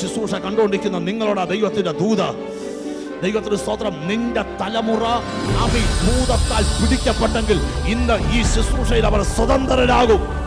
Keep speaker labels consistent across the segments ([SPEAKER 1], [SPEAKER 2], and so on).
[SPEAKER 1] ശുശ്രൂഷ കണ്ടുകൊണ്ടിരിക്കുന്ന നിങ്ങളോട് ദൈവത്തിന്റെ ദൂത. ദൈവത്തിന്റെ സ്തോത്രം നിന്റെ തലമുറ അവി ഭൂതത്താൽ പിടിക്കപ്പെട്ടെങ്കിൽ ഇന്ന് ഈ ശുശ്രൂഷയിൽ അവർ സ്വതന്ത്രരാകും.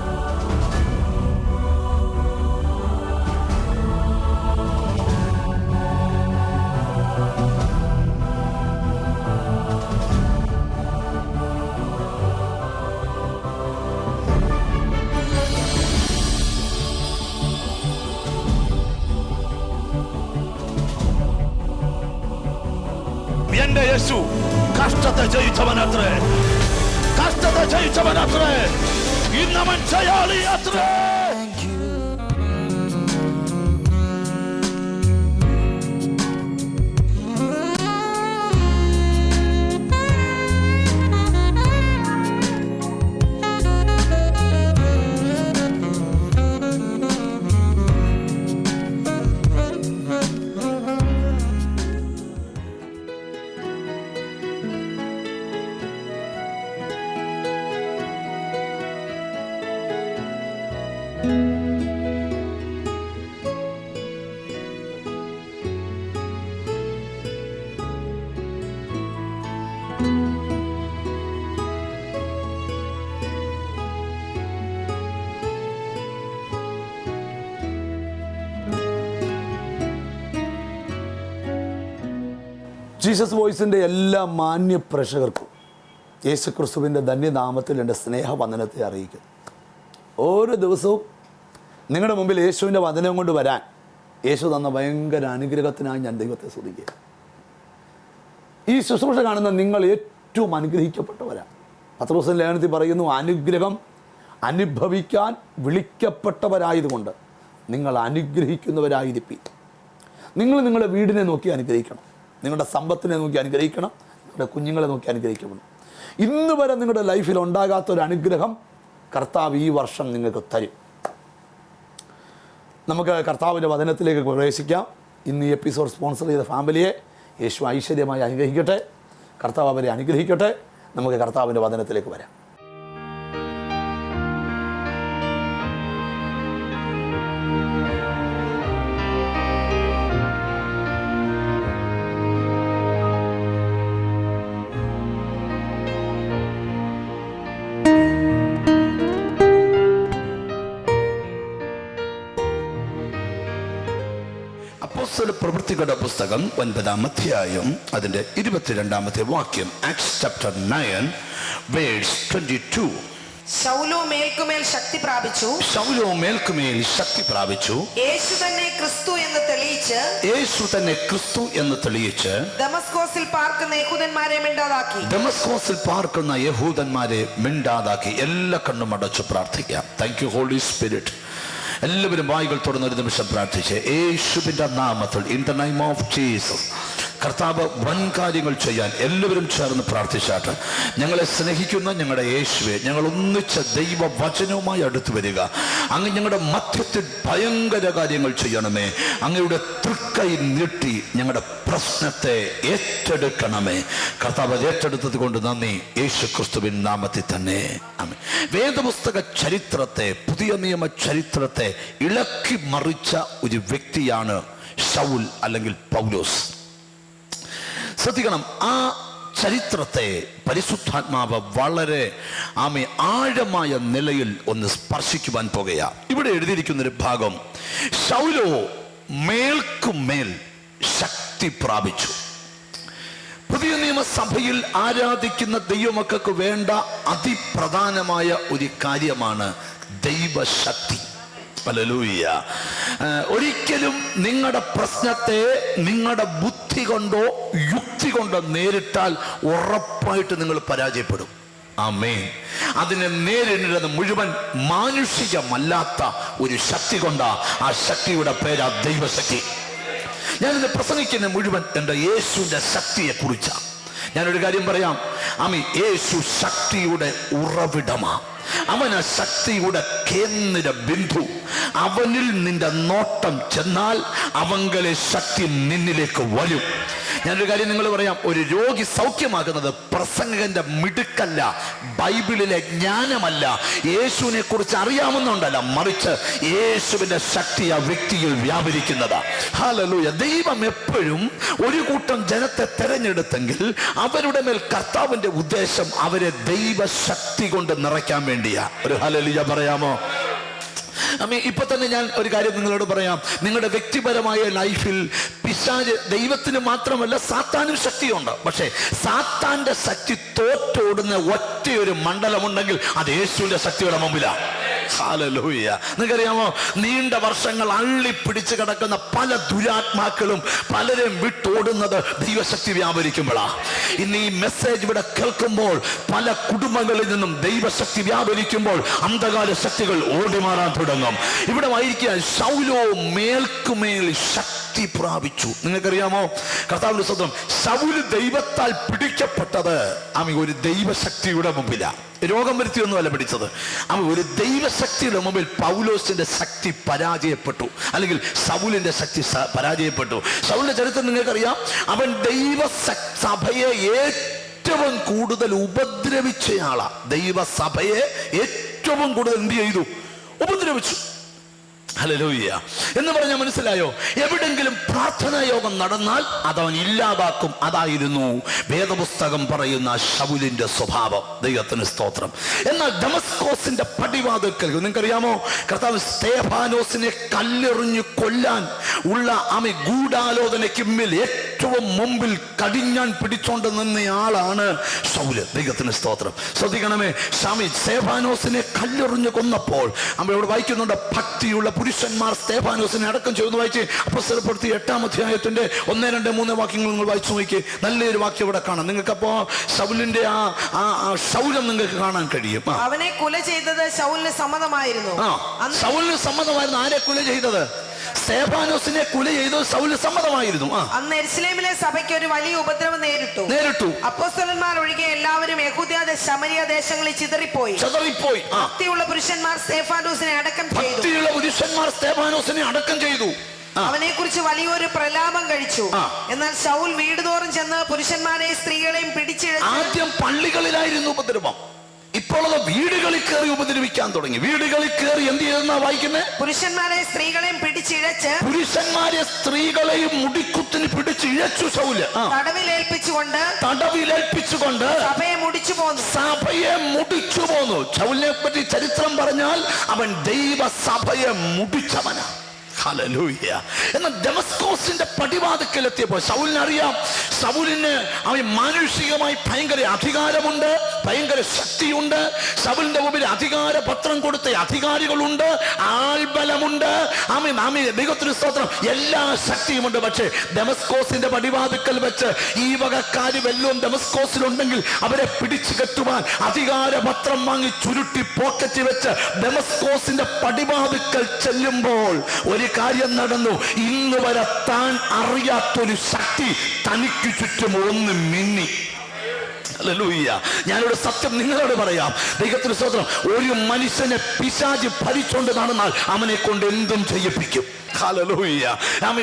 [SPEAKER 2] ജീസസ് വോയിസിന്റെ എല്ലാ മാന്യ പ്രേക്ഷകർക്കും യേശു ക്രിസ്തുവിന്റെ ധന്യനാമത്തിൽ എന്റെ സ്നേഹ വന്ദനത്തെ അറിയിക്കുന്നു. ഓരോ ദിവസവും നിങ്ങളുടെ മുമ്പിൽ യേശുവിന്റെ വചനം കൊണ്ട് വരാൻ യേശു തന്ന ഭയങ്കര അനുഗ്രഹത്തിനായി ഞാൻ ദൈവത്തെ സ്തുതിക്കുക ഈ ശുശ്രൂഷ കാണുന്ന നിങ്ങൾ ഏറ്റവും അനുഗ്രഹിക്കപ്പെട്ടവരാണ്. പത്രോസിൻ ലേഖനത്തിൽ പറയുന്നു അനുഗ്രഹം അനുഭവിക്കാൻ വിളിക്കപ്പെട്ടവരായതുകൊണ്ട് നിങ്ങൾ അനുഗ്രഹിക്കുന്നവരായിരിക്കും. നിങ്ങൾ നിങ്ങളുടെ വീടിനെ നോക്കി അനുഗ്രഹിക്കണം. നിങ്ങളുടെ സമ്പത്തിനെ നോക്കി അനുഗ്രഹിക്കണം നിങ്ങളുടെ കുഞ്ഞുങ്ങളെ നോക്കി അനുഗ്രഹിക്കണം. ഇന്ന് വരെ നിങ്ങളുടെ ലൈഫിൽ ഉണ്ടാകാത്ത ഒരു അനുഗ്രഹം കർത്താവ് ഈ വർഷം നിങ്ങൾക്ക് തരും. നമുക്ക് കർത്താവിന്റെ വചനത്തിലേക്ക് പ്രവേശിക്കാം. ഇന്ന് ഈ എപ്പിസോഡ് സ്പോൺസർ ചെയ്ത ഫാമിലിയെ യേശു ഐശ്വര്യമായി അനുഗ്രഹിക്കട്ടെ. കർത്താവ് അവരെ അനുഗ്രഹിക്കട്ടെ. നമുക്ക് കർത്താവിന്റെ വചനത്തിലേക്ക് വരാം.
[SPEAKER 1] പ്രവൃത്തികളുടെ പുസ്തകം ഒൻപതാം അധ്യായം അതിന്റെ ഇരുപത്തിരണ്ടാമത്തെ വാക്യം. Acts chapter nine verse twenty two
[SPEAKER 3] ശൗലോ മേൽക്കുമേൽ ശക്തി പ്രാപിച്ചു.
[SPEAKER 1] ശൗലോ മേൽക്കുമേൽ ശക്തി പ്രാപിച്ചു.
[SPEAKER 3] യേശു തന്നെ ക്രിസ്തു എന്ന് തെളിയിച്ച്
[SPEAKER 1] യേശു തന്നെ ക്രിസ്തു എന്ന് തെളിയിച്ച്
[SPEAKER 3] ദമസ്കോസിൽ പാർക്കുന്ന യഹൂദന്മാരെ മിണ്ടാതാക്കി.
[SPEAKER 1] ഡെമസ്കോസിൽ പാർക്കുന്ന യഹൂദന്മാരെ മിണ്ടാതാക്കി. എല്ലാ കണ്ണും അടച്ചു പ്രാർത്ഥിക്കാം. താങ്ക് യു ഹോളി സ്പിരിറ്റ് എല്ലാവരും വായികൾ തുറന്ന് ഒരു നിമിഷം പ്രാർത്ഥിച്ച്. യേശുവിന്റെ നാമത്തിൽ in the name of Jesus കർത്താവ് വൻ കാര്യങ്ങൾ ചെയ്യാൻ എല്ലാവരും ചേർന്ന് പ്രാർത്ഥിച്ചാട്ട് ഞങ്ങളെ സ്നേഹിക്കുന്ന ഞങ്ങളുടെ യേശുവെ ഞങ്ങൾ ഒന്നിച്ച ദൈവ വചനവുമായി അടുത്തു വരിക. അങ്ങ് ഞങ്ങളുടെ മധ്യത്തിൽ ഭയങ്കര കാര്യങ്ങൾ ചെയ്യണമേ. അങ്ങയുടെ തൃക്കൈ നീട്ടി ഞങ്ങളുടെ പ്രശ്നത്തെ ഏറ്റെടുക്കണമേ. കർത്താവ് ഏറ്റെടുത്തത് കൊണ്ട് നന്ദി. യേശു ക്രിസ്തുവിൻ നാമത്തിൽ തന്നെ. വേദപുസ്തക ചരിത്രത്തെ പുതിയ നിയമ ചരിത്രത്തെ ഇളക്കി മറിച്ച ഒരു വ്യക്തിയാണ് ഷൗൽ അല്ലെങ്കിൽ പൗലോസ്. ശ്രദ്ധിക്കണം. ആ ചരിത്രത്തെ പരിശുദ്ധാത്മാവ് വളരെ ആമെ ആഴമായ നിലയിൽ ഒന്ന് സ്പർശിക്കുവാൻ പോകുക. ഇവിടെ എഴുതിയിരിക്കുന്ന ഒരു ഭാഗം ശൗലോ മേൽക്കുമേൽ ശക്തി പ്രാപിച്ചു. പുതിയ നിയമസഭയിൽ ആരാധിക്കുന്ന ദൈവമക്കൾക്ക് വേണ്ട അതിപ്രധാനമായ ഒരു കാര്യമാണ് ദൈവശക്തി. ഒരിക്കലും നിങ്ങളുടെ പ്രശ്നത്തെ നിങ്ങളുടെ ബുദ്ധി കൊണ്ടോ യുക്തി കൊണ്ടോ നേരിട്ടാൽ ഉറപ്പായിട്ട് നിങ്ങൾ പരാജയപ്പെടും. ആമേൻ അതിനെ നേരിടുന്നത് മുഴുവൻ മാനുഷികമല്ലാത്ത ഒരു ശക്തി കൊണ്ടാ ആ ശക്തിയുടെ പേരാ ദൈവശക്തി. ഞാനിത് പ്രസംഗിക്കുന്ന മുഴുവൻ എന്റെ യേശുവിന്റെ ശക്തിയെ കുറിച്ചാണ് ഞാനൊരു കാര്യം പറയാം. അമി യേശു ശക്തിയുടെ ഉറവിടമാ. അവന ശക്തിയുടെ കേന്ദ്ര ബിന്ദു. അവനിൽ നിന്റെ നോട്ടം ചെന്നാൽ അവങ്കലെ ശക്തി നിന്നിലേക്ക് വരും. ഞാനൊരു കാര്യം നിങ്ങൾ പറയാം. ഒരു രോഗി സൗഖ്യമാകുന്നത് പ്രസംഗകന്റെ മിടുക്കല്ല ബൈബിളിലെ ജ്ഞാനമല്ല. യേശുവിനെ കുറിച്ച് അറിയാമെന്നുണ്ടല്ല മറിച്ച് യേശുവിന്റെ ശക്തി ആ വ്യക്തിയിൽ വ്യാപരിക്കുന്നത്. ഹാലലൂയ ദൈവം എപ്പോഴും ഒരു കൂട്ടം ജനത്തെ തെരഞ്ഞെടുത്തെങ്കിൽ അവരുടെ മേൽ കർത്താവിന്റെ ഉദ്ദേശം അവരെ ദൈവശക്തി കൊണ്ട് നിറയ്ക്കാൻ വേണ്ടിയാ. ഒരു ഹലലിയ പറയാമോ? അമ്മ ഇപ്പൊ തന്നെ ഞാൻ ഒരു കാര്യം നിങ്ങളോട് പറയാം. നിങ്ങളുടെ വ്യക്തിപരമായ ലൈഫിൽ പിശാജ് ദൈവത്തിന് മാത്രമല്ല സാത്താനും ശക്തിയുണ്ട്. പക്ഷേ സാത്താന്റെ ശക്തി തോറ്റോടുന്ന ഒറ്റയൊരു മണ്ഡലമുണ്ടെങ്കിൽ അത് യേശുവിന്റെ ശക്തിയുടെ മുമ്പിലാണ് നിങ്ങൾക്കറിയാമോ? നീണ്ട വർഷങ്ങൾ അള്ളിപ്പിടിച്ച് കിടക്കുന്ന പല ദുരാത്മാക്കളും പലരും വിട്ടോടുന്നത് ദൈവശക്തി വ്യാപരിക്കുമ്പോഴാ. ഇന്ന് ഈ മെസ്സേജ് ഇവിടെ കേൾക്കുമ്പോൾ പല കുടുംബങ്ങളിൽ നിന്നും ദൈവശക്തി വ്യാപരിക്കുമ്പോൾ അന്ധകാല ശക്തികൾ ഓടിമാറാൻ തുടങ്ങും. ഇവിടെ വായിക്കാൻ ശൗലോ മേൽക്കുമേൽ ശക്തി പ്രാപിച്ചു. നിങ്ങൾക്കറിയാമോ? കർത്താവിന്റെ സ്വന്തം ശൗൽ ദൈവത്താൽ പിടിക്കപ്പെട്ടത് ആമി ഒരു ദൈവശക്തിയുടെ മുമ്പിലാണ് രോഗം വരുത്തിയൊന്നുമല്ല പിടിച്ചത്. അവ ഒരു ദൈവശക്തിയുടെ മുമ്പിൽ പൗലോസിന്റെ ശക്തി പരാജയപ്പെട്ടു. അല്ലെങ്കിൽ സൗലിന്റെ ശക്തി പരാജയപ്പെട്ടു. സൗലിന്റെ ചരിത്രം നിങ്ങൾക്കറിയാം? അവൻ ദൈവ സഭയെ ഏറ്റവും കൂടുതൽ ഉപദ്രവിച്ചയാളാ ദൈവസഭയെ ഏറ്റവും കൂടുതൽ എന്ത് ചെയ്തു? ഉപദ്രവിച്ചു. ഹലലൂയ്യ എന്ന് പറഞ്ഞാൽ മനസ്സിലായോ? എവിടെങ്കിലും പ്രാർത്ഥനാ യോഗം നടന്നാൽ അതവൻ ഇല്ലാതാക്കും. അതായിരുന്നു വേദപുസ്തകം പറയുന്ന ഷൗലിന്റെ സ്വഭാവം. ദൈവത്തിന് സ്തോത്രം. എന്നാൽ ഡമസ്കോസിന്റെ പടിവാതിൽക്കൽ നിങ്ങൾക്കറിയാമോ? കർത്താവ് സ്തേഫാനോസിനെ കല്ലെറിഞ്ഞു കൊല്ലാൻ ഉള്ള ആമി ഗൂഢാലോചനയ്ക്ക് മുമ്പിൽ ഏറ്റവും മുമ്പിൽ കടിഞ്ഞാൻ പിടിച്ചോണ്ട് നിന്നയാളാണ് സൗൽ. ദൈവത്തിന് സ്തോത്രം. ശ്രദ്ധിക്കണമേ സ്വാമി സ്തേഫാനോസിനെ കല്ലെറിഞ്ഞു കൊന്നപ്പോൾ നമ്മളോട് വായിക്കുന്നുണ്ട് ഭക്തിയുള്ള പുരുഷന്മാർ സ്തേഫാനോസിനെ അടക്കം ചെയ്തു വായിച്ച് അപ്പസ്വരപ്പെടുത്തി എട്ടാം അധ്യായത്തിന്റെ ഒന്ന് രണ്ട് മൂന്ന് വാക്യങ്ങൾ നിങ്ങൾ വായിച്ചു നോക്കി നല്ലൊരു വാക്യം ഇവിടെ കാണാം. നിങ്ങൾക്ക് അപ്പോ സൗലിന്റെ ആ ആ ശൗലം നിങ്ങൾക്ക് കാണാൻ കഴിയും.
[SPEAKER 3] അവനെ കുല ചെയ്തത് ശൗലിന് സമ്മതമായിരുന്നു. അന്ന്
[SPEAKER 1] സമ്മതമായിരുന്നു. ആരെ കുല ചെയ്തത്? സ്തേഫാനോസിനെ കുലി ചെയ്ത് സൗൽ സമ്മതമായിരുന്നു.
[SPEAKER 3] അന്ന് എരുസലേമിലെ സഭയ്ക്ക് ഒരു വലിയ ഉപദ്രവം നേരിട്ടു.
[SPEAKER 1] നേരിട്ടു.
[SPEAKER 3] അപ്പോസ്തലന്മാർ ഒഴികെ എല്ലാവരും യഹൂദ്യ ശമരിയ ദേശങ്ങളിൽ ചിതറിപ്പോയി.
[SPEAKER 1] ചിതറിപ്പോയി.
[SPEAKER 3] ഭക്തിയുള്ള പുരുഷന്മാർ സ്തേഫാനോസിനെ അടക്കം ചെയ്തു.
[SPEAKER 1] ഭക്തിയുള്ള പുരുഷന്മാർ സ്തേഫാനോസിനെ അടക്കം ചെയ്തു.
[SPEAKER 3] അവനെ കുറിച്ച് വലിയൊരു പ്രലാപം കഴിച്ചു. എന്നാൽ ശൗൽ വീടുതോറും ചെന്ന് പുരുഷന്മാരെയും സ്ത്രീകളെയും പിടിച്ചെഴുതി
[SPEAKER 1] ആദ്യം പള്ളികളിലായിരുന്നു ഉപദ്രവം. ഇപ്പോൾ അത് വീടുകളിൽ കയറി ഉപദ്രവിക്കാൻ തുടങ്ങി. വീടുകളിൽ കയറി എന്ത് ചെയ്തെന്നാ വായിക്കുന്നത്
[SPEAKER 3] പുരുഷന്മാരെയും സ്ത്രീകളെയും പിടിച്ചിഴച്ച്
[SPEAKER 1] പുരുഷന്മാരെ സ്ത്രീകളെയും മുടിക്കുത്തിന് പിടിച്ച് ഇഴച്ചു സൗൽ
[SPEAKER 3] തടവിലേൽപ്പിച്ചുകൊണ്ട്
[SPEAKER 1] തടവിലേൽപ്പിച്ചുകൊണ്ട്
[SPEAKER 3] സഭയെ മുടിച്ചു പോന്നു.
[SPEAKER 1] സഭയെ മുടിച്ചു പോന്നു. സൗലിനെ പറ്റി ചരിത്രം പറഞ്ഞാൽ അവൻ ദൈവ സഭയെ മുടിച്ചവനാ ഹല്ലേലൂയ. എന്നാൽ എത്തിയപ്പോൾ സൗലിന് അറിയാം ശൗലിന് അവൻ മാനുഷികമായി ഭയങ്കര അധികാരമുണ്ട് ഭയങ്കര ശക്തിയുണ്ട് സൗലിന്റെ മുമ്പിൽ അധികാര പത്രം കൊടുത്ത അധികാരികളുണ്ട് ആൾബലമുണ്ട്. ആമീൻ ആമീൻ ദൈവത്തിന് സ്തോത്രം. എല്ലാ ശക്തിയുമുണ്ട്. പക്ഷേ ഡെമസ്കോസിന്റെ പടിവാതിക്കൽ വെച്ച് ഈ വകക്കാരി വല്ലതും ഡെമസ്കോസിലുണ്ടെങ്കിൽ അവരെ പിടിച്ചു കെട്ടുവാൻ അധികാര പത്രം വാങ്ങി ചുരുട്ടി പോക്കറ്റ് വെച്ച് ഡെമസ്കോസിന്റെ പടിവാതിക്കൽ ചെല്ലുമ്പോൾ ഒരു കാര്യം നടന്നു. ഇന്ന് വരെ താൻ അറിയാത്തൊരു ശക്തി തനിക്ക് ചുറ്റും ഒന്ന് മിന്നി. ഞാനൊരു സത്യം നിങ്ങളോട് പറയാം. ദൈവത്തിന് സ്വത്രം ഒരു മനുഷ്യനെ പിശാജ് ഭരിച്ചുകൊണ്ട് നടന്നാൽ അവനെ കൊണ്ട് എന്തും ചെയ്യിപ്പിക്കും.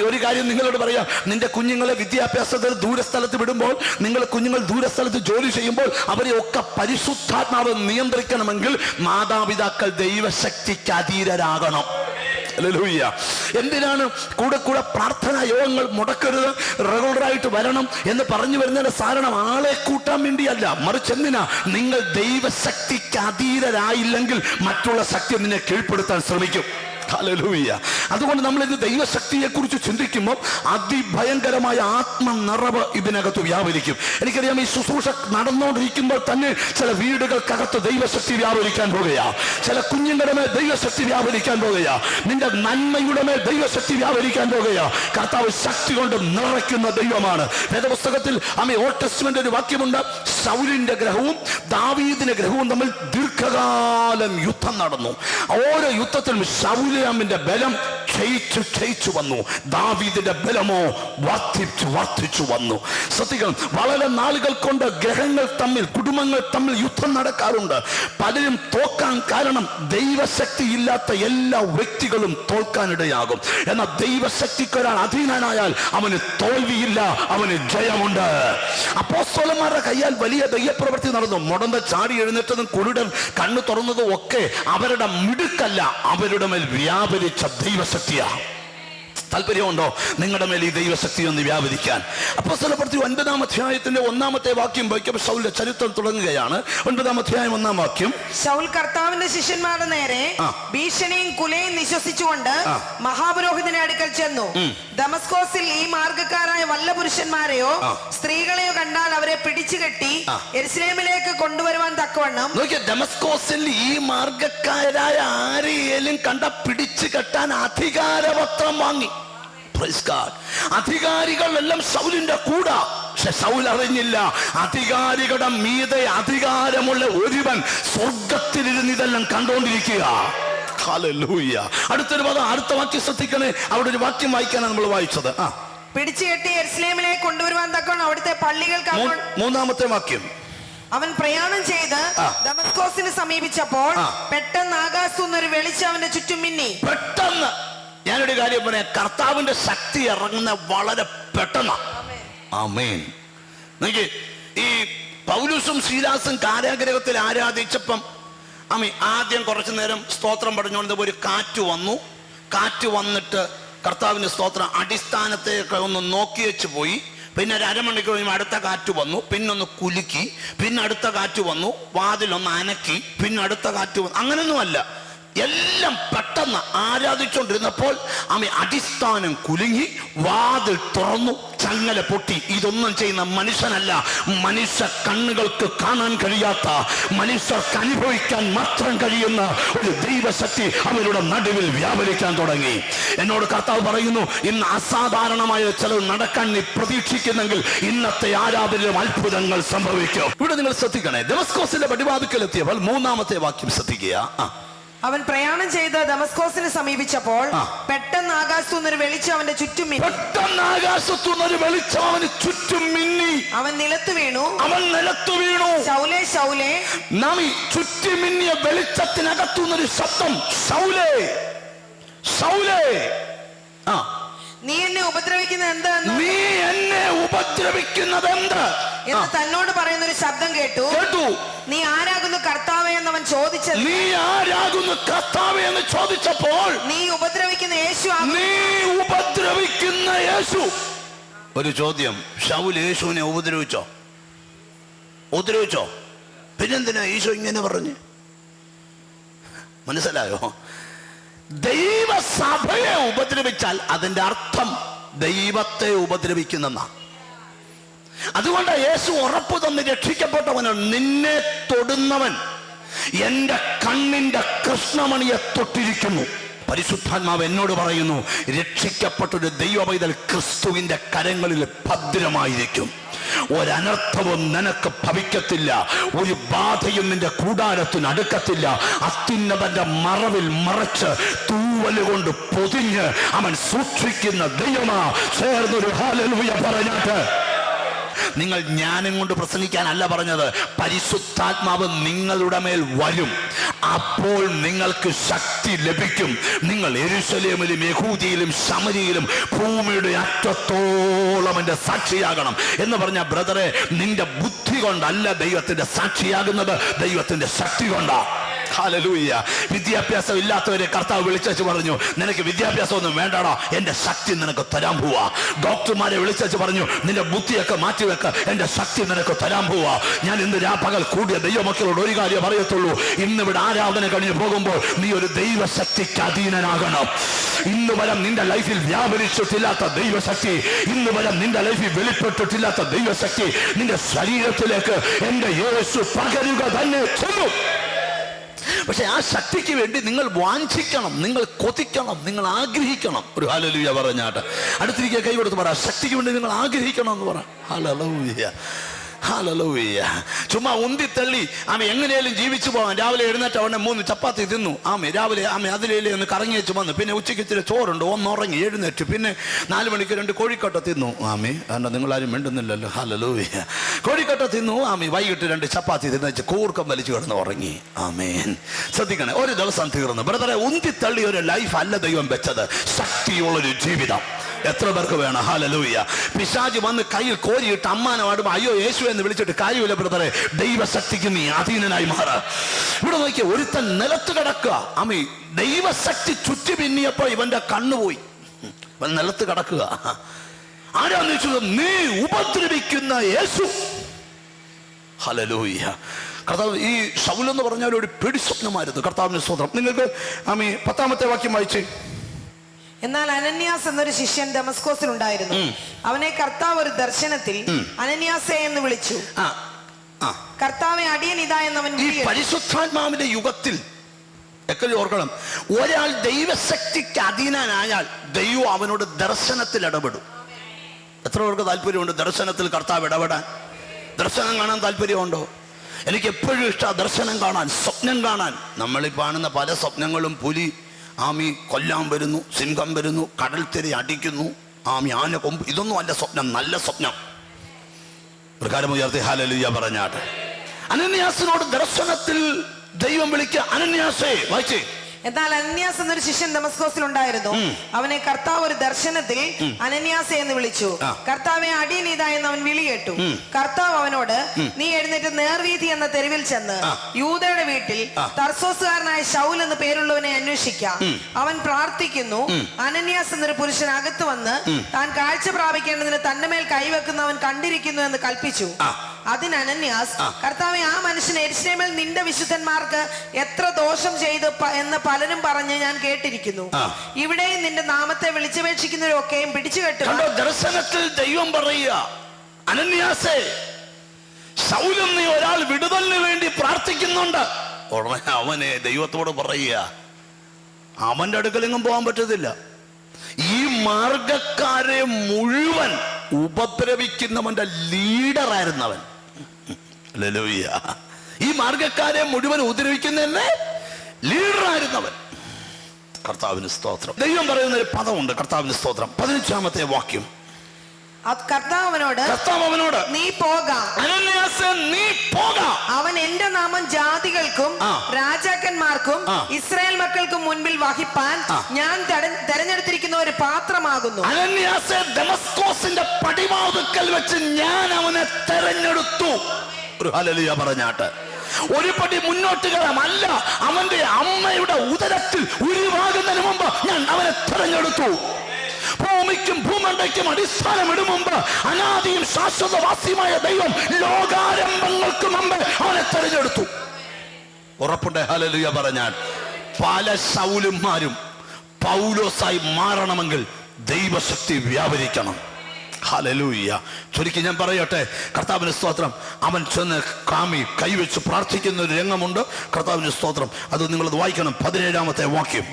[SPEAKER 1] ഒരു കാര്യം നിങ്ങളോട് പറയാം. നിന്റെ കുഞ്ഞുങ്ങളെ വിദ്യാഭ്യാസത്തിൽ ദൂരസ്ഥലത്ത് വിടുമ്പോൾ നിങ്ങളെ കുഞ്ഞുങ്ങൾ ദൂരസ്ഥലത്ത് ജോലി ചെയ്യുമ്പോൾ അവരെ ഒക്കെ പരിശുദ്ധാത്മാവ് നിയന്ത്രിക്കണമെങ്കിൽ മാതാപിതാക്കൾ ദൈവശക്തിക്ക് അധീരരാകണം. എന്തിനാണ് കൂടെ കൂടെ പ്രാർത്ഥനാ യോഗങ്ങൾ മുടക്കരുത് റെഗുലറായിട്ട് വരണം എന്ന് പറഞ്ഞു വരുന്നതിന്റെ സാരണം ആളെ കൂട്ടാൻ വേണ്ടിയല്ല. മറിച്ച് എന്തിനാ? നിങ്ങൾ ദൈവശക്തിക്ക് അതീതരായില്ലെങ്കിൽ മറ്റുള്ള ശക്തി നിന്നെ കീഴ്പ്പെടുത്താൻ ശ്രമിക്കും. ഹല്ലേലൂയ. അതുകൊണ്ട് നമ്മൾ ഇത് ദൈവശക്തിയെ കുറിച്ച് ചിന്തിക്കുമ്പോൾ അതിഭയങ്കരമായ ആത്മനിറവ് ഇതിനകത്ത് വ്യാപരിക്കും. എനിക്കറിയാം ഈ ശുശ്രൂഷ നടന്നുകൊണ്ടിരിക്കുമ്പോൾ തന്നെ ചില വീടുകൾക്കകത്ത് ദൈവശക്തി വ്യാപരിക്കാൻ പോകുകയാ. ചില കുഞ്ഞുങ്ങളുടെ മേൽ ദൈവശക്തി വ്യാപരിക്കാൻ പോകുകയാ. നിന്റെ നന്മയുടെ മേൽ ദൈവശക്തി വ്യാപരിക്കാൻ പോകുകയാ. കർത്താവ് ശക്തി കൊണ്ട് നിറയ്ക്കുന്ന ദൈവമാണ്. വേദപുസ്തകത്തിൽ അമ്മ ഓട്ടസ്മെന്റ് ഒരു വാക്യമുണ്ട്. സൗലിന്റെ ഗ്രഹവും ദാവീദിന്റെ ഗ്രഹവും തമ്മിൽ ദീർഘകാലം യുദ്ധം നടന്നു. ഓരോ യുദ്ധത്തിലും ശൗലിയാമിന്റെ ബലം ക്ഷയിച്ചു ക്ഷയിച്ചു വന്നു. ദാവീദിന്റെ ബലമോ വർദ്ധിച്ചു വർദ്ധിച്ചു വന്നു. ശ്രദ്ധിക്കണം വളരെ നാളുകൾ കൊണ്ട് ഗ്രഹങ്ങൾ തമ്മിൽ കുടുംബങ്ങൾ തമ്മിൽ യുദ്ധം നടക്കാറുണ്ട്. പലരും തോക്കാൻ കാരണം ദൈവശക്തി ഇല്ലാത്ത എല്ലാ വ്യക്തികളും തോൽക്കാനിടയാകും. എന്നാൽ ദൈവശക്തിക്ക് ഒരാൾ അധീനനായാൽ അവന് തോൽവിയില്ല അവന് ജയമുണ്ട്. അപ്പോസ്തലന്മാരുടെ കയ്യാൽ വലിയ ദൈവപ്രവൃത്തി നടന്നു. മുടന്ത ചാടി എഴുന്നേറ്റതും കുരുടൻ കണ്ണു തുറന്നതും ഒക്കെ അവരുടെ മിടുക്കല്ല അവരുടെ മേൽ यहाँ पर छब्बी सत्या താല്പര്യമുണ്ടോ? നിങ്ങളുടെ മേൽ ഈ ദൈവശക്തി ഒന്ന് വ്യാപരിക്കാൻ. അപ്പൊ സ്ഥലപ്പെടുത്തി ഒൻപതാം അധ്യായത്തിന്റെ ഒന്നാമത്തെ വാക്യം വായിക്കുമ്പോൾ സൗലിന്റെ ചരിത്രം തുടങ്ങുകയാണ്. ഒൻപതാം അധ്യായം ഒന്നാം വാക്യം.
[SPEAKER 3] ശൗൽ കർത്താവിന്റെ ശിഷ്യന്മാരുടെ നേരെ. ഭീഷണിയും കുലയും നിശ്വസിച്ചുകൊണ്ട്
[SPEAKER 1] മഹാപുരോഹിതനെ
[SPEAKER 3] മഹാപുരോഹിതന്റെ അടുക്കൽ ചെന്നു. ദമസ്കോസിൽ ഈ മാർഗക്കാരായ വല്ല പുരുഷന്മാരെയോ സ്ത്രീകളെയോ കണ്ടാൽ അവരെ പിടിച്ചു കെട്ടി. എരുസലേമിലേക്ക് കൊണ്ടുവരുവാൻ തക്കവണ്ണം
[SPEAKER 1] നോക്കിയ ഡെമസ്കോസിൽ ഈ മാർഗക്കാരായ ആരെയും കണ്ട പിടിച്ചു കെട്ടാൻ അധികാരപത്രം വാങ്ങി. God. അധികാരികളെല്ലാം സൗലിന്റെ കൂടെ. പക്ഷെ സൗൽ അറിഞ്ഞില്ല. അധികാരികളുടെ മീതെ അധികാരമുള്ള ഒരുവൻ സ്വർഗത്തിലിരുന്ന് ഇതെല്ലാം കണ്ടുകൊണ്ടിരിക്കുക. അടുത്തൊരു പദം അടുത്ത വാക്യം ശ്രദ്ധിക്കണേ. അവിടെ ഒരു വാക്യം വായിക്കാനാണ് നമ്മൾ വായിച്ചത്. ആ.
[SPEAKER 3] പിടിച്ചു കെട്ടി എരുസലേമിലേക്ക് കൊണ്ടുവരുവാൻ തക്കവണ്ണം അവിടുത്തെ പള്ളികൾക്ക്
[SPEAKER 1] മൂ- മൂന്നാമത്തെ വാക്യം.
[SPEAKER 3] അവൻ പ്രയാണം ചെയ്ത്. ദമസ്കോസിന് സമീപിച്ചപ്പോൾ പെട്ടെന്ന് ആകാശത്തു ഒരു വെളിച്ചം അവന്റെ ചുറ്റും മിന്നി.
[SPEAKER 1] പെട്ടെന്ന് ഞാനൊരു കാര്യം പറയാം. കർത്താവിന്റെ ശക്തി ഇറങ്ങുന്ന വളരെ പെട്ടെന്ന്. ആമേൻ. നോക്കി ഈ പൗലൂസും ശീലാസും കാരാഗ്രഹത്തിൽ ആരാധിച്ചപ്പം അമ്മി ആദ്യം കുറച്ചു നേരം സ്തോത്രം പറഞ്ഞുകൊണ്ട് ഒരു കാറ്റ് വന്നു. കാറ്റ് വന്നിട്ട് കർത്താവിന്റെ സ്തോത്രം അടിസ്ഥാനത്തേക്ക് ഒന്ന് നോക്കി വെച്ച് പോയി. പിന്നെ ഒരു അരമണിക്കൂർ കഴിയുമ്പോൾ അടുത്ത കാറ്റ് വന്നു. പിന്നൊന്ന് കുലുക്കി. പിന്നെ അടുത്ത കാറ്റ് വന്നു. വാതിലൊന്ന് അനക്കി. പിന്നെ അടുത്ത കാറ്റ് വന്നു. അങ്ങനെയൊന്നുമല്ല. എല്ലാം പെട്ടെന്ന് ആരാധിച്ചുകൊണ്ടിരുന്നപ്പോൾ അമ്മ അടിസ്ഥാനം കുലുങ്ങി വാതിൽ തുറന്നു ചങ്ങല പൊട്ടി. ഇതൊന്നും ചെയ്യുന്ന മനുഷ്യനല്ല. മനുഷ്യ കണ്ണുകൾക്ക് കാണാൻ കഴിയാത്ത മനുഷ്യർക്ക് അനുഭവിക്കാൻ മാത്രം കഴിയുന്ന ഒരു ദൈവശക്തി അവരുടെ നടുവിൽ വ്യാപരിക്കാൻ തുടങ്ങി. എന്നോട് കർത്താവ് പറയുന്നു ഇന്ന് അസാധാരണമായ ചിലവ് നടക്കാൻ നീ പ്രതീക്ഷിക്കുന്നെങ്കിൽ ഇന്നത്തെ ആരാധനയിലും അത്ഭുതങ്ങൾ സംഭവിക്കും. ഇവിടെ നിങ്ങൾ ശ്രദ്ധിക്കണേ ദിവസ്കോസിന്റെ പടിവാതിക്കൽ എത്തിയപ്പോൾ മൂന്നാമത്തെ വാക്യം ശ്രദ്ധിക്കുക. ആ.
[SPEAKER 3] അവൻ പ്രയാണം ചെയ്ത് ദമസ്കോസിന് സമീപിച്ചപ്പോൾ പെട്ടെന്ന് ആകാശത്തുനിന്നൊരു വെളിച്ചം അവന്റെ ചുറ്റും മിന്നി.
[SPEAKER 1] പെട്ടെന്ന് ആകാശത്തുനിന്നൊരു വെളിച്ചം അവന് ചുറ്റും മിന്നി.
[SPEAKER 3] അവൻ നിലത്ത് വീണു.
[SPEAKER 1] അവൻ നിലത്തു വീണു.
[SPEAKER 3] ശൗലേ ശൗലേ.
[SPEAKER 1] നമി ചുറ്റി മിന്നിയ വെളിച്ചത്തിനകത്തുനിന്നൊരു ശബ്ദം. ശൗലേ ശൗലേ. ആ.
[SPEAKER 3] നീ എന്നെ ഉപദ്രവിക്കുന്ന
[SPEAKER 1] നീ എന്നെ ഉപദ്രവിക്കുന്നത് എന്ത്
[SPEAKER 3] എന്ന് തന്നോട് പറയുന്ന ഒരു ശബ്ദം കേട്ടു.
[SPEAKER 1] കേട്ടു.
[SPEAKER 3] നീ ആരാകുന്നു കർത്താവേ എന്നവൻ ചോദിച്ചത്?
[SPEAKER 1] നീ ആരാകുന്നു കർത്താവേ എന്ന് ചോദിച്ചപ്പോൾ
[SPEAKER 3] നീ ഉപദ്രവിക്കുന്ന യേശു.
[SPEAKER 1] നീ ഉപദ്രവിക്കുന്ന യേശു. ഒരു ചോദ്യം. ഷൗൽ യേശുവിനെ ഉപദ്രവിച്ചോ? ഉപദ്രവിച്ചോ? പിന്നെന്തിനാ ഈശോ ഇങ്ങനെ പറഞ്ഞു? മനസ്സിലായോ? ദൈവസഭയെ ഉപദ്രവിച്ചാൽ അതിന്റെ അർത്ഥം ദൈവത്തെ ഉപദ്രവിക്കുന്നെന്നാ. അതുകൊണ്ട് യേശു ഉറപ്പ് തന്ന് രക്ഷിക്കപ്പെട്ടവനാണ് നിന്നെ തൊടുന്നവൻ എന്റെ കണ്ണിന്റെ കൃഷ്ണമണിയെ തൊട്ടിരിക്കുന്നു. പരിശുദ്ധാത്മാവ് എന്നോട് പറയുന്നു രക്ഷിക്കപ്പെട്ടൊരു ദൈവ പൈതൽ ക്രിസ്തുവിന്റെ കരങ്ങളിൽ ഭദ്രമായിരിക്കും. ഒരനർത്ഥവും നിനക്ക് ഭവിക്കത്തില്ല ഒരു ബാധയും നിന്റെ കൂടാരത്തിന് അടുക്കത്തില്ല. അത്യുന്നതന്റെ മറവിൽ മറച്ച് തൂവലുകൊണ്ട് പൊതിഞ്ഞ് അവൻ സൂക്ഷിക്കുന്ന ദൈവമാ ചേർന്നൊരു ഹാലലുയ പറഞ്ഞാട്ട്. നിങ്ങൾ ജ്ഞാനം കൊണ്ട് പ്രസംഗിക്കാനല്ല പറഞ്ഞത്. പരിശുദ്ധാത്മാവ് നിങ്ങളുടെ മേൽ വരും. അപ്പോൾ നിങ്ങൾക്ക് ശക്തി ലഭിക്കും. നിങ്ങൾ എരുസലേമിലും യഹൂദിയിലും ശമരിയിലും ഭൂമിയുടെ അറ്റത്തോളം എന്റെ സാക്ഷിയാകണം എന്ന് പറഞ്ഞ ബ്രദറെ നിന്റെ ബുദ്ധി കൊണ്ടല്ല ദൈവത്തിന്റെ സാക്ഷിയാകുന്നത് ദൈവത്തിന്റെ ശക്തി കൊണ്ടാ. ഹാലലൂയ. വിദ്യാഭ്യാസം ഇല്ലാത്തവരെ കർത്താവ് വിളിച്ചു പറഞ്ഞു നിനക്ക് വിദ്യാഭ്യാസം ഒന്നും വേണ്ടടാ എന്റെ ശക്തി നിനക്ക് തരാൻ പോവാ. ഡോക്ടർമാരെ വിളിച്ചു പറഞ്ഞു നിന്റെ ബുദ്ധിയൊക്കെ മാറ്റിവെക്ക എന്റെ ശക്തി നിനക്ക് തരാൻ പോവാ. ഞാൻ ഇന്ന് രാപ്പകൽ കൂടിയ ദൈവമക്കളോട് ഒരു കാര്യം പറയത്തുള്ളൂ. ഇന്ന് ഇവിടെ ആരാധന കഴിഞ്ഞ് പോകുമ്പോൾ നീ ഒരു ദൈവശക്തിക്ക് അധീനനാകണം. ഇന്ന് വരെ നിന്റെ ലൈഫിൽ വ്യാപരിച്ചിട്ടില്ലാത്ത ദൈവശക്തി ഇന്ന് വരെ നിന്റെ ലൈഫിൽ വെളിപ്പെട്ടിട്ടില്ലാത്ത ദൈവശക്തി നിന്റെ ശരീരത്തിലേക്ക് എന്റെ യേശു പകരുക തന്നെ ചെയ്യും. പക്ഷെ ആ ശക്തിക്ക് വേണ്ടി നിങ്ങൾ വാഞ്ചിക്കണം നിങ്ങൾ കൊതിക്കണം നിങ്ങൾ ആഗ്രഹിക്കണം. ഒരു ഹാലലൂയ പറഞ്ഞാട്ട് അടുത്തിരിക്കുക കൈ കൊടുത്ത് പറ ശക്തിക്ക് വേണ്ടി നിങ്ങൾ ആഗ്രഹിക്കണം എന്ന് പറ. ഹാലലൂയ ഹാലലൂയ ചുമ്മാ ഉന്തി തള്ളി. ആമ എങ്ങനെയാലും ജീവിച്ചു പോകാൻ രാവിലെ എഴുന്നേറ്റ് അവനെ മൂന്ന് ചപ്പാത്തി തിന്നു. ആമ രാവിലെ ആമ അതിലേലേ ഒന്ന് കറങ്ങി വെച്ച് വന്നു. പിന്നെ ഉച്ചയ്ക്ക് ഇച്ചിരി ചോറുണ്ട്. ഒന്ന് ഉറങ്ങി എഴുന്നേറ്റ്. പിന്നെ നാല് മണിക്ക് രണ്ട് കോഴിക്കോട്ട തിന്നു. ആമി കാരണം നിങ്ങളാരും മിണ്ടുന്നില്ലല്ലോ. ഹാലലൂയ കോഴിക്കോട്ട തിന്നു. ആമി വൈകിട്ട് രണ്ട് ചപ്പാത്തി തിന്നു കൂർക്കം വലിച്ചു കിടന്ന് ഉറങ്ങി. ആമേൻ. ശ്രദ്ധിക്കണേ ഒരു ദിവസം തീർന്നു. ബ്രദറെ ഉന്തി തള്ളി ഒരു ലൈഫ് അല്ല ദൈവം വെച്ചത്. ശക്തിയുള്ളൊരു ജീവിതം. എത്ര പേർക്ക് വേണം? ഹാലലൂയ പിശാജ് വന്ന് കയ്യിൽ കോരിയിട്ട് അമ്മാനമാടുമ്പോ അയ്യോ യേശു എന്ന് വിളിച്ചിട്ട് കാര്യമില്ല ബ്രദറെ. ദൈവശക്തിക്ക് നീ അധീനനായി മാറ. ഇവിടെ നോക്കിയ ഒരുത്തൻ നിലത്ത് കിടക്കുക. അമ്മ ദൈവശക്തി ചുറ്റി പിന്നിയപ്പോ ഇവന്റെ കണ്ണുപോയി ഇവൻ നിലത്ത് കിടക്കുക. ആരാന്ന് വെച്ചത് നീ ഉപദ്രവിക്കുന്ന യേശു. ഹലലൂയ കർത്താവ് ഈ ശൗലെന്ന് പറഞ്ഞാൽ ഒരു പിടിസ്വപ്നമായിരുന്നു. കർത്താവിന് സ്വതന്ത്രം നിങ്ങൾക്ക് ആമി പത്താമത്തെ വാക്യം വായിച്ച്
[SPEAKER 3] എന്നാൽ അനന്യാസ് എന്നൊരു ശിഷ്യൻ ദമസ്കോസിൽ ഉണ്ടായിരുന്നു അവനെ കർത്താവ് ഒരു ദർശനത്തിൽ അനന്യാസെ എന്ന് വിളിച്ചു. കർത്താവെ അടിയൻ ഇതാ എന്നവൻ.
[SPEAKER 1] പരിശുദ്ധാത്മാവിന്റെ യുഗത്തിൽ ഓർക്കണം ഒരാൾ ദൈവശക്തിക്ക് അധീനനായാൽ ദൈവം അവനോട് ദർശനത്തിൽ ഇടപെടും. എത്ര പേർക്ക് താല്പര്യമുണ്ട് ദർശനത്തിൽ കർത്താവ് ഇടപെടാൻ? ദർശനം കാണാൻ താല്പര്യമുണ്ടോ? എനിക്ക് എപ്പോഴും ഇഷ്ടമാണ് ദർശനം കാണാൻ സ്വപ്നം കാണാൻ. നമ്മൾ ഈ കാണുന്ന പല സ്വപ്നങ്ങളും പുലി ആമി കൊല്ലാൻ വരുന്നു സിംഹം വരുന്നു കടൽ തിരി അടിക്കുന്നു. ആമി ആന കൊമ്പ്. ഇതൊന്നും അല്ല സ്വപ്നം നല്ല സ്വപ്നം. പ്രകാരം ഉയർത്തി ഹാലലിയ പറഞ്ഞാട്ടെ. അനന്യാസിനോട് ദർശനത്തിൽ ദൈവം വിളിക്കുക. അനന്യാസേ വായിച്ചേ.
[SPEAKER 3] എന്നാൽ അനന്യാസ് എന്നൊരു ശിഷ്യൻ ദമസ്കോസിൽ ഉണ്ടായിരുന്നു. അവനെ കർത്താവ് ഒരു ദർശനത്തിൽ അനന്യാസ എന്ന് വിളിച്ചു. കർത്താവെ അടിയൻ എന്ന് അവൻ വിളി കേട്ടു കർത്താവ് അവനോട് നീ എഴുന്നേറ്റ് നേർവീതി എന്ന തെരുവിൽ ചെന്ന്. യൂതയുടെ വീട്ടിൽ. തർസോസുകാരനായ ശൗൽ എന്ന് പേരുള്ളവനെ അന്വേഷിക്കാം. അവൻ പ്രാർത്ഥിക്കുന്നു അനന്യാസ് എന്നൊരു പുരുഷൻ അകത്ത് വന്ന് താൻ കാഴ്ച പ്രാപിക്കേണ്ടതിന് തന്റെ മേൽ കൈവെക്കുന്നവൻ കണ്ടിരിക്കുന്നു എന്ന് കൽപ്പിച്ചു. അതിന് അനന്യാസ്. കർത്താവെ ആ മനുഷ്യൻ എരിശിലേമിൽ നിന്റെ വിശുദ്ധന്മാർക്ക് എത്ര ദോഷം ചെയ്ത് എന്ന് പലരും പറഞ്ഞ് ഞാൻ കേട്ടിരിക്കുന്നു.
[SPEAKER 1] ഇവിടെ
[SPEAKER 3] ഇവിടെയും നിന്റെ നാമത്തെ വിളിച്ചപേക്ഷിക്കുന്നവരൊക്കെയും പിടിച്ചു കെട്ടുക.
[SPEAKER 1] കണ്ടോ ദർശനത്തിൽ ദൈവം പറയുക അനന്യാസേ ശൗലും നീ ഒരാൾ വിടുതലിന് വേണ്ടി പ്രാർത്ഥിക്കുന്നുണ്ട്. ഉടനെ അവനെ ദൈവത്തോട് പറയുക അവന്റെ അടുക്കലെങ്ങും പോകാൻ പറ്റത്തില്ല. ഈ മാർഗക്കാരെ മുഴുവൻ ഉപദ്രവിക്കുന്നവന്റെ ലീഡറായിരുന്നവൻ ഹല്ലേലൂയ. ഈ മാർഗക്കാരെ മുഴുവൻ ഉപദ്രവിക്കുന്നതിന്റെ ലീഡറായിരുന്നവൻ കർത്താവിന് സ്തോത്രം. ദൈവം പറയുന്ന ഒരു പദമുണ്ട്. കർത്താവിന് സ്തോത്രം. പതിനഞ്ചാമത്തെ വാക്യം.
[SPEAKER 3] കർത്താവനോട് അവനോട് നീ പോകാം.
[SPEAKER 1] നീ പോകാം.
[SPEAKER 3] അവൻ എന്റെ നാമം ജാതികൾക്കും രാജാക്കന്മാർക്കും ഇസ്രായേൽ മക്കൾക്കും മുൻപിൽ വഹിപ്പാൻ ഞാൻ തെര- തെരഞ്ഞെടുത്തിരിക്കുന്ന ഒരു പാത്രമാകുന്നു.
[SPEAKER 1] അനന്യാസെ പടിവാതുക്കൽ വെച്ച് ഞാൻ അവനെ തെരഞ്ഞെടുത്തു. ഹലലിയ പറഞ്ഞാട്ട്. ഒരു പടി മുന്നോട്ട് കയറാം അല്ല അവന്റെ അമ്മയുടെ ഉദരത്തിൽ ഉരുവാകുന്നതിന് മുമ്പ് ഞാൻ അവനെ തെരഞ്ഞെടുത്തു. ഭൂമിക്കും ഭൂമണ്ടയ്ക്കും അടിസ്ഥാനം ഇടും മുമ്പ് അനാദിയും ശാശ്വതവാസിയുമായ ദൈവം ലോകാരംഭങ്ങൾക്ക് മുമ്പ് അവനെ തെരഞ്ഞെടുത്തു. ഉറപ്പുണ്ട്? ഹലലിയ പറഞ്ഞാൽ പല ശൗലുമാരും പൗലോസായി മാറണമെങ്കിൽ ദൈവശക്തി വ്യാപരിക്കണം. ഹലലൂയ്യ ചുരുക്കി ഞാൻ പറയട്ടെ കർത്താവിന് സ്തോത്രം. അവൻ ചെന്ന് കാമി കൈവച്ച് പ്രാർത്ഥിക്കുന്ന ഒരു രംഗമുണ്ട്. കർത്താവിന് സ്തോത്രം. അത് നിങ്ങളത് വായിക്കണം. പതിനേഴാമത്തെ വാക്യം.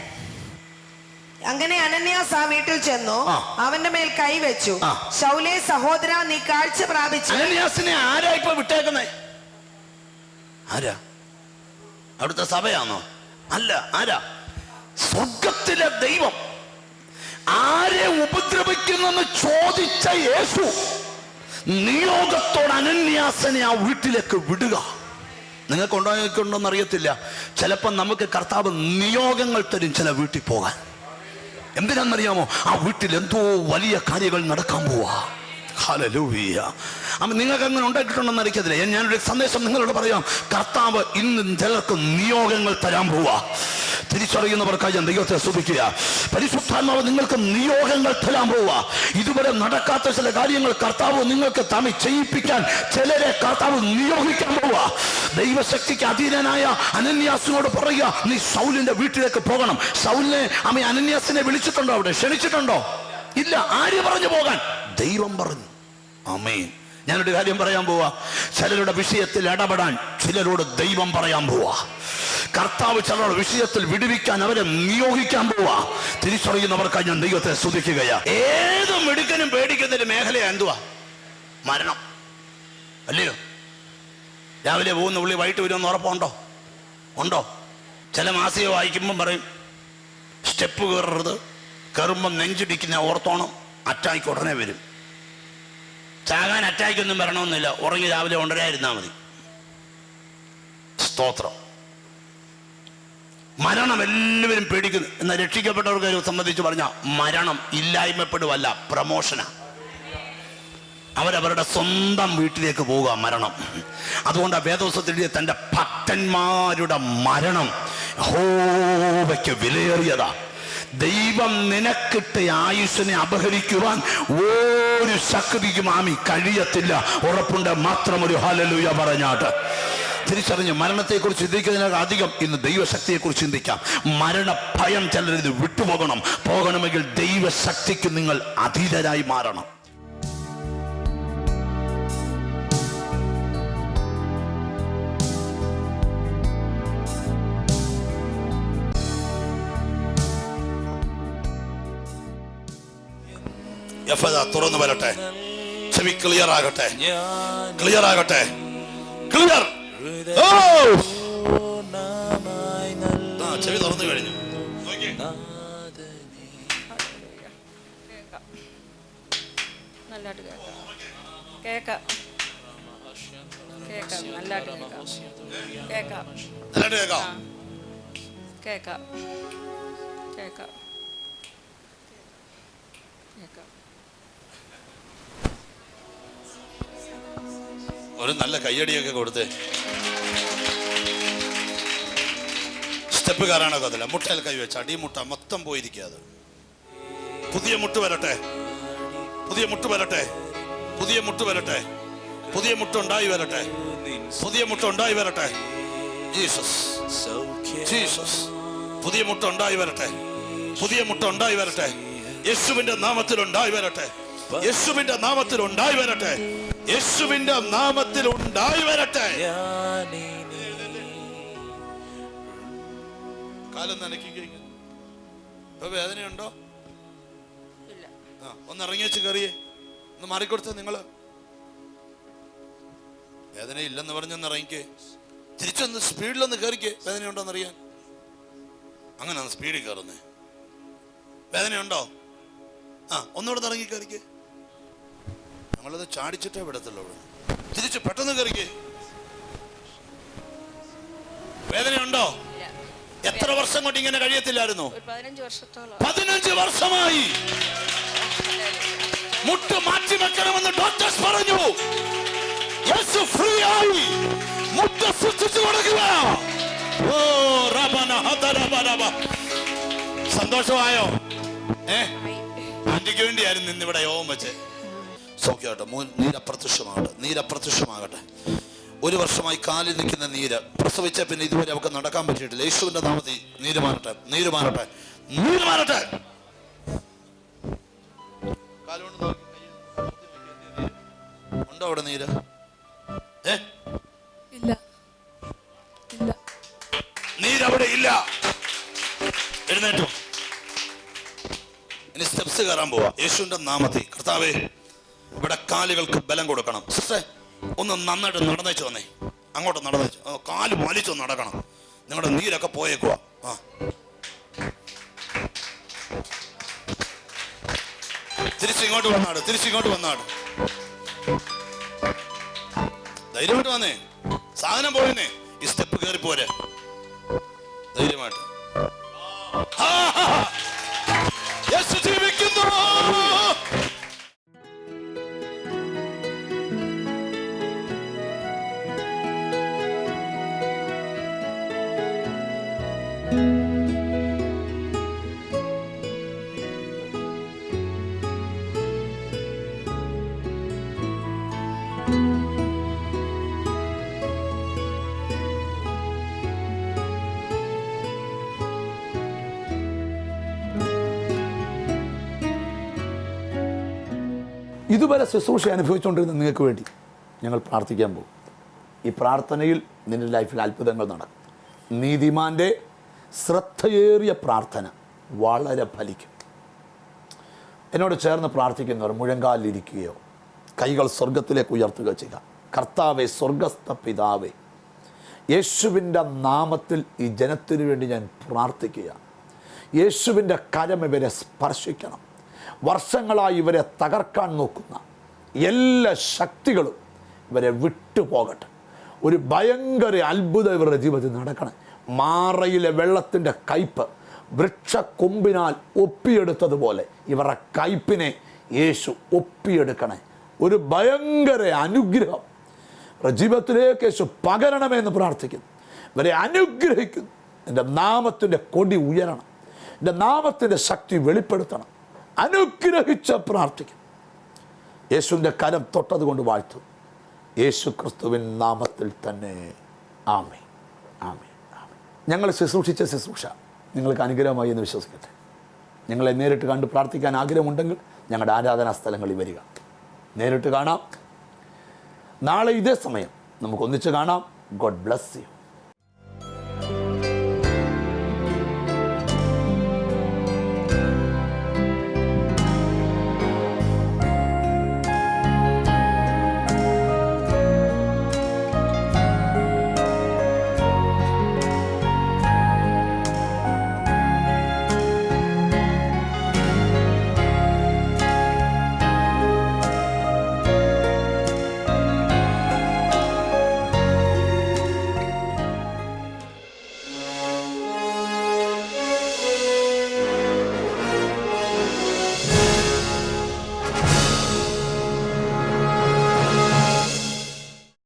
[SPEAKER 3] അങ്ങനെ അനന്യാസ് ആ വീട്ടിൽ ചെന്നു. അവന്റെ മേൽ കൈവച്ചു
[SPEAKER 1] ശൗലെ
[SPEAKER 3] ശൗലേ സഹോദര നീ കാഴ്ച പ്രാപിച്ചു.
[SPEAKER 1] അനന്യാസിനെ ആരാ ഇപ്പൊ വിട്ടേക്കുന്നേ? ആരാ? അവിടുത്തെ സഭയാണോ അല്ല ആരാ? സ്വർഗത്തിലെ ദൈവം. ആരെ ഉപദ്രവിക്കുന്നെന്ന് ചോദിച്ച യേശു നിയോഗത്തോട് അനന്യാസനെ ആ വീട്ടിലേക്ക് വിടുക. നിങ്ങൾക്ക് ഉണ്ടായിട്ടുണ്ടോന്ന് അറിയത്തില്ല ചിലപ്പോൾ നമുക്ക് കർത്താവ് നിയോഗങ്ങൾ തരും ചില വീട്ടിൽ പോകാൻ. എന്തിനാണെന്നറിയാമോ? ആ വീട്ടിൽ എന്തോ വലിയ കാര്യങ്ങൾ നടക്കാൻ പോവാ. ഹല്ലേലൂയ. അപ്പം നിങ്ങൾക്ക് അങ്ങനെ ഉണ്ടായിട്ടുണ്ടെന്ന് അറിയിക്കത്തില്ല ഞാനൊരു സന്ദേശം നിങ്ങളോട് പറയാം. കർത്താവ് ഇന്ന് ചിലർക്ക് നിയോഗങ്ങൾ തരാൻ പോവാ. തിരിച്ചറിയുന്നവർക്കായി ദൈവത്തെ സ്തുതിക്കുക പരിശുദ്ധാത്മാവ് നിങ്ങൾക്ക് നിയോഗങ്ങൾ തരാൻ പോവുക. ഇതുവരെ നടക്കാത്ത ചില കാര്യങ്ങൾ കർത്താവ് നിങ്ങൾക്ക് തമ്മിൽ ചെയ്യിപ്പിക്കാൻ ചിലരെ കർത്താവ് നിയോഗിക്കാൻ പോവുക. ദൈവശക്തിക്ക് അധീനനായ അനന്യാസിനോട് പറയുക നീ സൗലിന്റെ വീട്ടിലേക്ക് പോകണം. സൗലിനെ അമ്മ അനന്യാസിനെ വിളിച്ചിട്ടുണ്ടോ അവിടെ? ക്ഷണിച്ചിട്ടുണ്ടോ? ഇല്ല ആര് പറഞ്ഞു പോകാൻ? ദൈവം പറഞ്ഞു. അമേൻ ഞാനൊരു കാര്യം പറയാൻ പോവാ. ചിലരുടെ വിഷയത്തിൽ ഇടപെടാൻ ചിലരോട് ദൈവം പറയാൻ പോവാ. കർത്താവ് ചിലരുടെ വിഷയത്തിൽ വിടുവിക്കാൻ അവരെ നിയോഗിക്കാൻ പോവാ. തിരിച്ചറിയുന്നവർക്കായി ഞാൻ ദൈവത്തെ സ്തുതിക്കുകയാ. ഏത് മിടുക്കനും പേടിക്കുന്ന ഒരു മേഖല എന്തുവാ? മരണം. അല്ലയോ? രാവിലെ പോകുന്ന ഉള്ളി വൈകിട്ട് വരുമെന്ന് ഉറപ്പുണ്ടോ? ഉണ്ടോ? ചില മാസിക വായിക്കുമ്പം പറയും സ്റ്റെപ്പ് കയറരുത്. കയറുമ്പം നെഞ്ചിടിക്കുന്ന ഓർത്തോണം. അറ്റാക്ക് ഉടനെ വരും. ചാകാൻ അറ്റാക്കൊന്നും വരണമെന്നില്ല. ഉറങ്ങി രാവിലെ ഉണ്ടരായിരുന്നാ മതി. സ്തോത്രം. മരണം എല്ലാവരും പേടിക്കുന്നു. എന്നാൽ രക്ഷിക്കപ്പെട്ടവർക്ക് സംബന്ധിച്ച് പറഞ്ഞ മരണം ഇല്ലായ്മപ്പെടുവല്ല പ്രമോഷനാ അവരവരുടെ സ്വന്തം വീട്ടിലേക്ക് പോവുക മരണം. അതുകൊണ്ട് വേദോസത്തിൽ തന്റെ ഭക്തന്മാരുടെ മരണം ഹോവയ്ക്ക് വിലയേറിയതാ. ദൈവം നിനക്കിട്ട് ആയുസ്സിനെ അപഹരിക്കുവാൻ ഒരു ശക്തിക്കും ആമി കഴിയത്തില്ല. ഉറപ്പുണ്ട് മാത്രം ഒരു ഹലലുയ പറഞ്ഞാട്ട്. തിരിച്ചറിഞ്ഞ് മരണത്തെക്കുറിച്ച് ചിന്തിക്കുന്നതിനേക്കാൾ അധികം ഇന്ന് ദൈവശക്തിയെക്കുറിച്ച് ചിന്തിക്കാം. മരണ ഭയം ചിലരിത് വിട്ടുപോകണം. പോകണമെങ്കിൽ ദൈവശക്തിക്ക് നിങ്ങൾ അതീതരായി മാറണം. തുറന്നു വരട്ടെ. ചെവി ക്ലിയർ ആകട്ടെ. ക്ലിയർ ആകട്ടെ. ക്ലിയർ ഓ! ചെവി തുറന്നു കഴിഞ്ഞു. കേക്കാം
[SPEAKER 4] നല്ലതായിട്ട് കേൾക്കാം.
[SPEAKER 1] ഒരു നല്ല കയ്യടിയൊക്കെ കൊടുത്ത്. സ്റ്റെപ്പ് കഥല. മുട്ടയിൽ കൈ വെച്ച അടിമുട്ട മൊത്തം പോയിരിക്കുക അത്. പുതിയ മുട്ട് വരട്ടെ. പുതിയ മുട്ട് വരട്ടെ. പുതിയ മുട്ട് വരട്ടെ. പുതിയ മുട്ട് ഉണ്ടായി വരട്ടെ. പുതിയ മുട്ട് ഉണ്ടായി വരട്ടെ. ജീസസ്. ജീസസ്. പുതിയ മുട്ട ഉണ്ടായി വരട്ടെ. പുതിയ മുട്ട ഉണ്ടായി വരട്ടെ. യേശുവിന്റെ നാമത്തിൽ ഉണ്ടായി വരട്ടെ. യേശുവിന്റെ നാമത്തിൽ ഉണ്ടായി വരട്ടെ. യേശുവിന്റെ നാമത്തിൽ ഉണ്ടായി വരട്ടെ. കാലം നനക്കി ഇപ്പൊ വേദനയുണ്ടോ?
[SPEAKER 4] ഇല്ല.
[SPEAKER 1] ആ ഒന്ന് ഇറങ്ങി വെച്ച് കയറിയേ ഒന്ന് മാറിക്കൊടുത്ത നിങ്ങൾ. വേദന ഇല്ലെന്ന് പറഞ്ഞൊന്ന് ഇറങ്ങിക്കേ. തിരിച്ചൊന്ന് സ്പീഡിലൊന്ന് കയറിക്കേ വേദനയുണ്ടോന്ന് അറിയാൻ അങ്ങനെ ഒന്ന് സ്പീഡിൽ കയറുന്നേ വേദനയുണ്ടോ? ആ ഒന്നുകൂടെ ഇറങ്ങി കയറിക്കേ ഞങ്ങളത് ചാടിച്ചിട്ടേ വിടത്തുള്ളൂ. ഇവിടെ തിരിച്ച് പെട്ടെന്ന് കയറിക്കേ. വേദനയുണ്ടോ? എത്ര വർഷം കൊണ്ട് ഇങ്ങനെ കഴിയത്തില്ലായിരുന്നു?
[SPEAKER 4] പതിനഞ്ച്
[SPEAKER 1] വർഷമായി. മുട്ട് മാറ്റി വെക്കണമെന്ന് ഡോക്ടേഴ്സ് പറഞ്ഞു. യേശു ഫ്രീ ആയി മുട്ട് സൃഷ്ടിച്ചു കൊടുക്കുക. ഓ റബന ഹദരബരബ. സന്തോഷമായോ? ഏ? ആന്റിക്ക് വേണ്ടിയായിരുന്നു ഇന്നിവിടെ യോഗം വെച്ച്. സൗഖ്യമാകട്ടെ മൂ- നീരപ്രത്യക്ഷമാകട്ടെ നീരപ്രത്യക്ഷമാകട്ടെ. ഒരു വർഷമായി കാലിൽ നിൽക്കുന്ന നീര് പ്രസവിച്ച പിന്നെ ഇതുവരെ അവർക്ക് നടക്കാൻ പറ്റിയിട്ടില്ല. യേശുവിന്റെ നാമത്തിൽ നീര് മാറട്ടെ നീര് മാറട്ടെ നീര് മാറട്ടെ ഉണ്ടോ അവിടെ നീര്? ഏ?
[SPEAKER 4] ഇല്ല.
[SPEAKER 1] നീരവിടെ ഇല്ല. എഴുന്നേറ്റോ. ഇനി സ്റ്റെപ്സ് കയറാൻ പോവാ. യേശുവിന്റെ നാമത്തിൽ കർത്താവേ ഇവിടെ കാലുകൾക്ക് ബലം കൊടുക്കണം. സിസ്റ്റേ ഒന്ന് നന്നായിട്ട് നടന്നേച്ചു വന്നേ. അങ്ങോട്ട് നടന്നേച്ചു. കാൽ വലിച്ചു നടക്കണം. നിങ്ങളുടെ നീരൊക്കെ പോയേക്കുക ആ. തിരിച്ചിങ്ങോട്ട് വന്നാട് തിരിച്ചിങ്ങോട്ട് വന്നാട് ധൈര്യമായിട്ട് വന്നേ. സാധനം പോയിന്നേ. ഈ സ്റ്റെപ്പ് കയറി പോരെ ധൈര്യമായിട്ട്. ഇതുവരെ ശുശ്രൂഷ അനുഭവിച്ചുകൊണ്ടിരുന്ന നിങ്ങൾക്ക് വേണ്ടി ഞങ്ങൾ പ്രാർത്ഥിക്കാൻ പോകും. ഈ പ്രാർത്ഥനയിൽ നിന്റെ ലൈഫിൽ അത്ഭുതങ്ങൾ നടക്കും. നീതിമാന്റെ ശ്രദ്ധയേറിയ പ്രാർത്ഥന വളരെ ഫലിക്കും. എന്നോട് ചേർന്ന് പ്രാർത്ഥിക്കുന്നവർ മുഴങ്കാലിരിക്കുകയോ കൈകൾ സ്വർഗത്തിലേക്ക് ഉയർത്തുക ചെയ്യുക. കർത്താവെ സ്വർഗസ്ഥ പിതാവേ യേശുവിന്റെ നാമത്തിൽ ഈ ജനത്തിനു വേണ്ടി ഞാൻ പ്രാർത്ഥിക്കുക യേശുവിന്റെ കരം ഇവരെ സ്പർശിക്കണം. വർഷങ്ങളായി ഇവരെ തകർക്കാൻ നോക്കുന്ന എല്ലാ ശക്തികളും ഇവരെ വിട്ടുപോകട്ടെ ഒരു ഭയങ്കര അത്ഭുതം ഇവരുടെ ജീവിതത്തിൽ നടക്കണം. മാറയിലെ വെള്ളത്തിന്റെ കയ്പ് വൃക്ഷക്കൊമ്പിനാൽ ഒപ്പിയെടുത്തതുപോലെ ഇവരുടെ കയ്പിനെ യേശു ഒപ്പിയെടുക്കണേ. ഒരു ഭയങ്കര അനുഗ്രഹം. ജീവിതത്തിലേക്ക് യേശു പകരണമെന്ന് പ്രാർത്ഥിക്കുന്നു. ഇവരെ അനുഗ്രഹിക്കുന്നു. എന്റെ നാമത്തിന്റെ കൊടി ഉയരണം. എന്റെ നാമത്തിന്റെ ശക്തി വെളിപ്പെടുത്തണം. അനുഗ്രഹിച്ച് പ്രാർത്ഥിക്കും. യേശുവിന്റെ കരം തൊട്ടതുകൊണ്ട് വാഴ്ത്തും. യേശു ക്രിസ്തുവിൻ നാമത്തിൽ തന്നെ. ആമേ ആമേ ആമേ ഞങ്ങൾ ശുശ്രൂഷിച്ച ശുശ്രൂഷ നിങ്ങൾക്ക് അനുഗ്രഹമായി എന്ന് വിശ്വസിക്കട്ടെ. ഞങ്ങളെ നേരിട്ട് കണ്ട് പ്രാർത്ഥിക്കാൻ ആഗ്രഹമുണ്ടെങ്കിൽ ഞങ്ങളുടെ ആരാധനാ സ്ഥലങ്ങളിൽ വരിക. നേരിട്ട് കാണാം. നാളെ ഇതേ സമയം നമുക്ക് ഒന്നിച്ച് കാണാം. God bless you